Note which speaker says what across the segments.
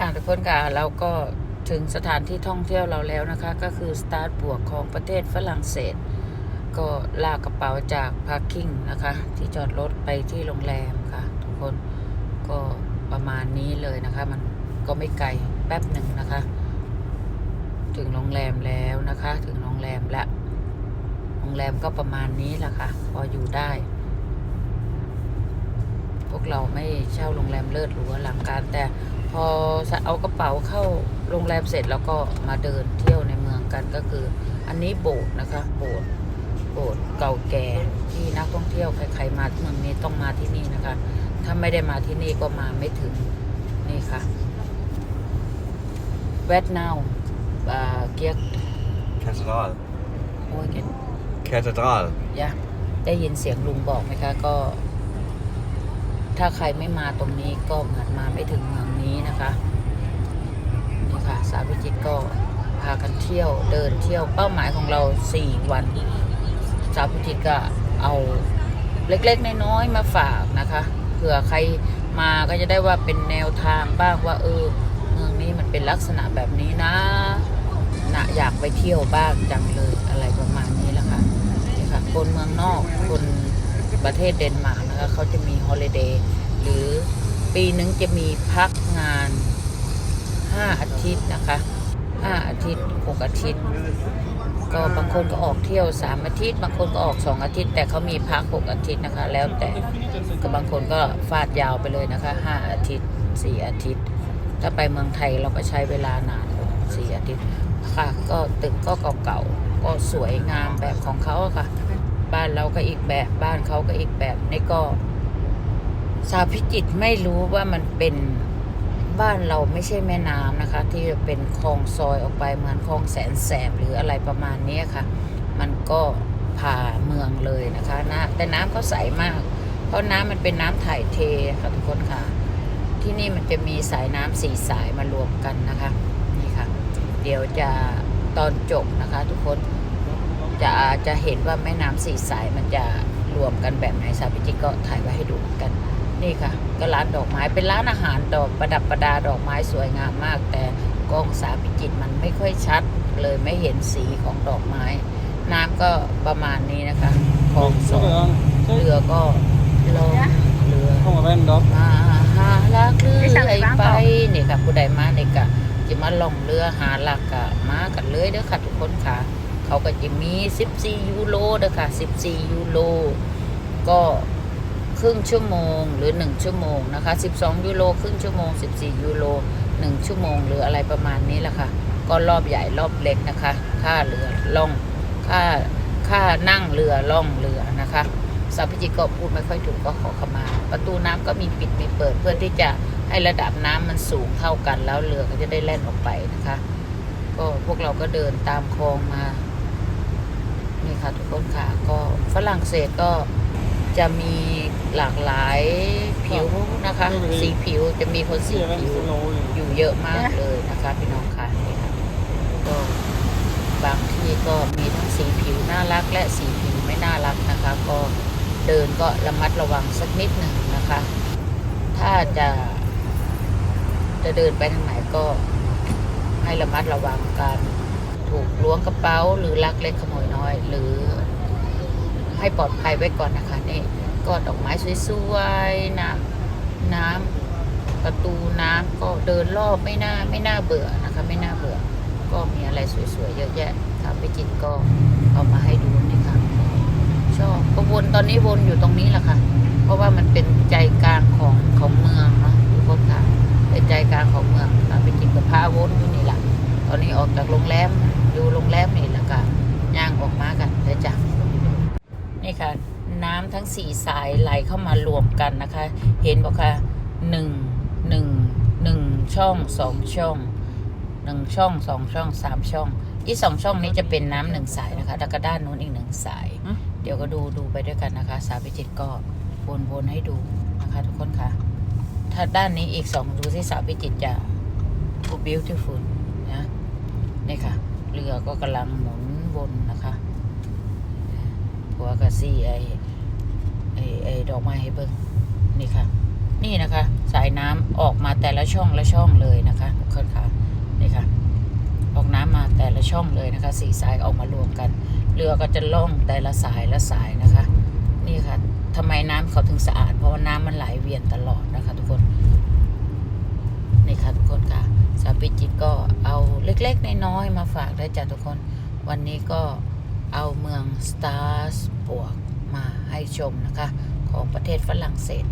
Speaker 1: ค่ะทุกคนค่ะเราก็ถึงสถานที่ท่องเที่ยวเราแล้วนะคะ ก็คือสตาร์ทบวกของประเทศฝรั่งเศส ก็ลากกระเป๋าจากพาร์คิ่งนะคะ ที่จอดรถไปที่โรงแรมค่ะ ทุกคนก็ประมาณนี้เลยนะคะ มันก็ไม่ไกลแป๊บหนึ่งนะคะ ถึงโรงแรมแล้วนะคะ ถึงโรงแรมและโรงแรมก็ประมาณนี้แหละค่ะ พออยู่ได้ วกเราไม่เช่าโรงแรมเลิศหรูอลังการ แต่พอเอากระเป๋าเข้าโรงแรมเสร็จแล้วก็มาเดินเที่ยวในเมืองกันก็คือ อันนี้โบสถ์นะคะโบสถ์โบสถ์เก่าแก่ที่นักท่องเที่ยวใครๆมาเมืองนี้ต้องมาที่นี่นะคะ ถ้าไม่ได้มาที่นี่ก็มาไม่ถึงนี่ค่ะแวดนาวเกียก
Speaker 2: Katedral.
Speaker 1: โอ้ยเกน
Speaker 2: Katedral.
Speaker 1: ยะได้ยินเสียงลุงบอกไหมคะก็ ถ้าใครไม่มาตรงนี้ก็เหมือนมาไม่ถึงเมืองนี้นะคะนี่ค่ะสาวพิจิตรก็พากันเที่ยวเดินเที่ยวเป้าหมายของเราสี่วันสาวพิจิตรก็เอาเล็กๆน้อยๆมาฝากนะคะเผื่อใครมาก็จะได้ว่าเป็นแนวทางบ้างว่าเออเมืองนี้มันเป็นลักษณะแบบนี้นะนะอยากไปเที่ยวบ้างจังเลยอะไรประมาณนี้แหละค่ะนี่ค่ะคนเมืองนอกคน ประเทศเดนมาร์กนะคะเขาจะมีฮอลิเดย์หรือปีหนึงจะมีพักงาน 5 อาทิตย์นะคะ 5 อาทิตย์ 6 อาทิตย์ ก็บางคนก็ออกเที่ยว 3 อาทิตย์ บางคนก็ออก 2 อาทิตย์ แต่เขามีพัก 6 อาทิตย์นะคะ แล้วแต่ก็บางคนก็ฟาดยาวไปเลยนะคะ 5 อาทิตย์ 4 อาทิตย์ ถ้าไปเมืองไทยเราก็ใช้เวลานานสี่อาทิตย์ค่ะก็ตึกก็เก่าๆก็สวยงามแบบของเขาค่ะ บ้านเราก็อีกแบบบ้านเขาก็อีกแบบนี่ก็ชาวพิจิตไม่รู้ว่ามันเป็นบ้านเราไม่ใช่แม่น้ำนะคะ ที่จะเป็นคลองซอยออกไปเหมือนคลองแสนแสบหรืออะไรประมาณนี้ค่ะ มันก็ผ่าเมืองเลยนะคะนะแต่น้ำก็ใสมาก เพราะน้ำมันเป็นน้ำถ่ายเทค่ะทุกคนค่ะ ที่นี่มันจะมีสายน้ำสี่สายมารวมกันนะคะนี่ค่ะ เดี๋ยวจะตอนจบนะคะ ทุกคน จะจะเห็นว่าแม่น้ำสี่สายมันจะรวมกันแบบไหนสาพิจิตรก็ถ่ายไว้ให้ดูกัน นี่ค่ะ ก็ร้านดอกไม้เป็นร้านอาหารดอกประดับประดาดอกไม้สวยงามมาก แต่กล้องสาพิจิตรมันไม่ค่อยชัด เลยไม่เห็นสีของดอกไม้ น้ำก็ประมาณนี้นะคะคลองสองเรือก็ลงเรือ
Speaker 3: Kom og vend opp.
Speaker 1: มาหาลักเรือไปนี่ค่ะผู้ใดมานี่กะจะมาล่องเรือหาหลักกะมากันเลยเด้อค่ะทุกคนค่ะ เขาก็จะมี 14 ยูโรเด้อค่ะ 14 ยูโรก็ครึ่งชั่วโมงหรือ 1 ชั่วโมงนะคะ 12 ยูโรครึ่งชั่วโมง 14 ยูโร1 ชั่วโมงหรืออะไรประมาณนี้แหละค่ะ ก็รอบใหญ่รอบเล็กนะคะ ค่าเรือล่อง ค่า ค่านั่งเรือล่องเรือนะคะสาวพิจิตก็พูดไม่ค่อยถูกก็ขอขมา ประตูน้ำก็มีปิดมีเปิดเพื่อที่จะให้ระดับน้ำมันสูงเท่ากันแล้วเรือก็จะได้แล่นออกไปนะคะ ก็พวกเราก็เดินตามคลองมา นี่ค่ะทุกคนค่ะก็ฝรั่งเศสก็จะมีหลากหลายผิวนะคะ สีผิวจะมีคนสี
Speaker 3: Sier
Speaker 1: ผิว
Speaker 3: venstre nå.
Speaker 1: อยู่เยอะมากเลยนะคะพี่น้องค่ะนี่ค่ะก็บางที่ก็มีทั้งสีผิวน่ารัก และสีผิวไม่น่ารักนะคะ ก็เดินก็ระมัดระวังสักนิดหนึ่งนะคะ ถ้าจะจะเดินไปทางไหนก็ให้ระมัดระวังการ ถูกล้วงกระเป๋าหรือลักเล็กขโมยน้อย หรือให้ปลอดภัยไว้ก่อนนะคะนี่ก็ดอกไม้สวยๆน้ำน้ำประตูน้ำก็เดินรอบไม่น่าไม่น่าเบื่อนะคะ ไม่น่าเบื่อ ก็มีอะไรสวยๆเยอะแยะถ้าไปจิตก็เอามาให้ดูนี่ค่ะชอบก็วนตอนนี้วนอยู่ตรงนี้แหละค่ะ เพราะว่ามันเป็นใจกลางของของเมืองเนาะทุกคนค่ะเป็นใจกลางของเมืองถ้าไปจิตก็พาวนอยู่นี่แหละตอนนี้ออกจากโรงแรม อยู่โรงแรมนี่แหละค่ะย่างออกมากันเดี๋ยวจ้ะนี่ค่ะ น้ำทั้งสี่สายไหลเข้ามารวมกันนะคะ เห็นบอกค่ะหนึ่งหนึ่งหนึ่งช่องสองช่องหนึ่งช่องสองช่องสามช่องที่สองช่องนี้จะเป็นน้ำหนึ่งสายนะคะแล้วก็ด้านนู้นอีกหนึ่งสาย
Speaker 3: อืม
Speaker 1: เดี๋ยวก็ดูดูไปด้วยกันนะคะ สาวพิจิตรก็วนวนให้ดูนะคะ ทุกคนค่ะ ถ้าด้านนี้อีกสองดูที่สาวพิจิตรจะ beautiful นะนี่ค่ะ เรือก็กำลังหมุนวนนะคะหัวกระซี่ไอไอไอดอกไม้ให้เบิ้งนี่ค่ะ นี่นะคะ สายน้ำออกมาแต่ละช่องละช่องเลยนะคะทุกคนค่ะนี่ค่ะ ออกน้ำมาแต่ละช่องเลยนะคะสี่สายออกมารวมกัน เรือก็จะล่องแต่ละสายละสายนะคะ นี่ค่ะทำไมน้ำเขาถึงสะอาด เพราะว่าน้ำมันไหลเวียนตลอดนะคะ ทุกคน นี่ค่ะทุกคนค่ะสาวพิจิตก็เอาเล็กๆน้อยๆมาฝากได้จ้ะทุกคน วันนี้ก็เอาเมืองสตาร์สบวกมาให้ชมนะคะ ของประเทศฝรั่งเศส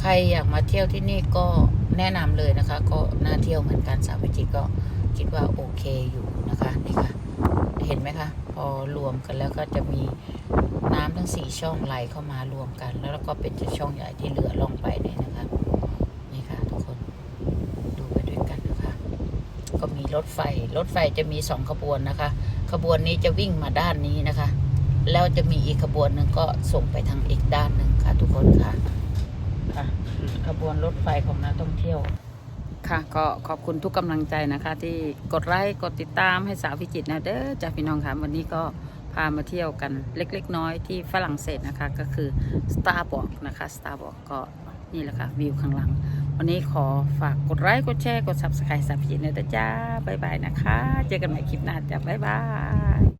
Speaker 1: ใครอยากมาเที่ยวที่นี่ก็แนะนำเลยนะคะ ก็น่าเที่ยวเหมือนกันสาวพิจิตก็คิดว่าโอเคอยู่นะคะนี่ค่ะเห็นไหมคะ พอรวมกันแล้วก็จะมีน้ำทั้งสี่ช่องไหลเข้ามารวมกัน แล้วก็เป็นช่องใหญ่ที่เหลือล่องไปเนี่ยนะคะ นี่ค่ะทุกคนดูไปด้วยกันนะคะ ก็มีรถไฟ รถไฟจะมีสองขบวนนะคะ ขบวนนี้จะวิ่งมาด้านนี้นะคะ แล้วจะมีอีกขบวนหนึ่งก็ส่งไปทางอีกด้านหนึ่งค่ะทุกคนค่ะค่ะขบวนรถไฟของนักท่องเที่ยวค่ะก็ขอบคุณทุกกำลังใจนะคะ ที่กดไลค์กดติดตามให้สาวพิจิตรนะเด้อจ้าพี่น้องค่ะวันนี้ก็พามาเที่ยวกันเล็กๆ น้อยที่ฝรั่งเศสนะคะ ก็คือ Starbucks นะคะ Starbucks ก็นี่แหละค่ะวิวข้างหลัง วันนี้ขอฝากกดไลค์กดแชร์กด subscribe สาวพิจิตรนะเด้อจ้าบายบายนะคะ เจอกันใหม่คลิปหน้าจ้าบ๊ายบาย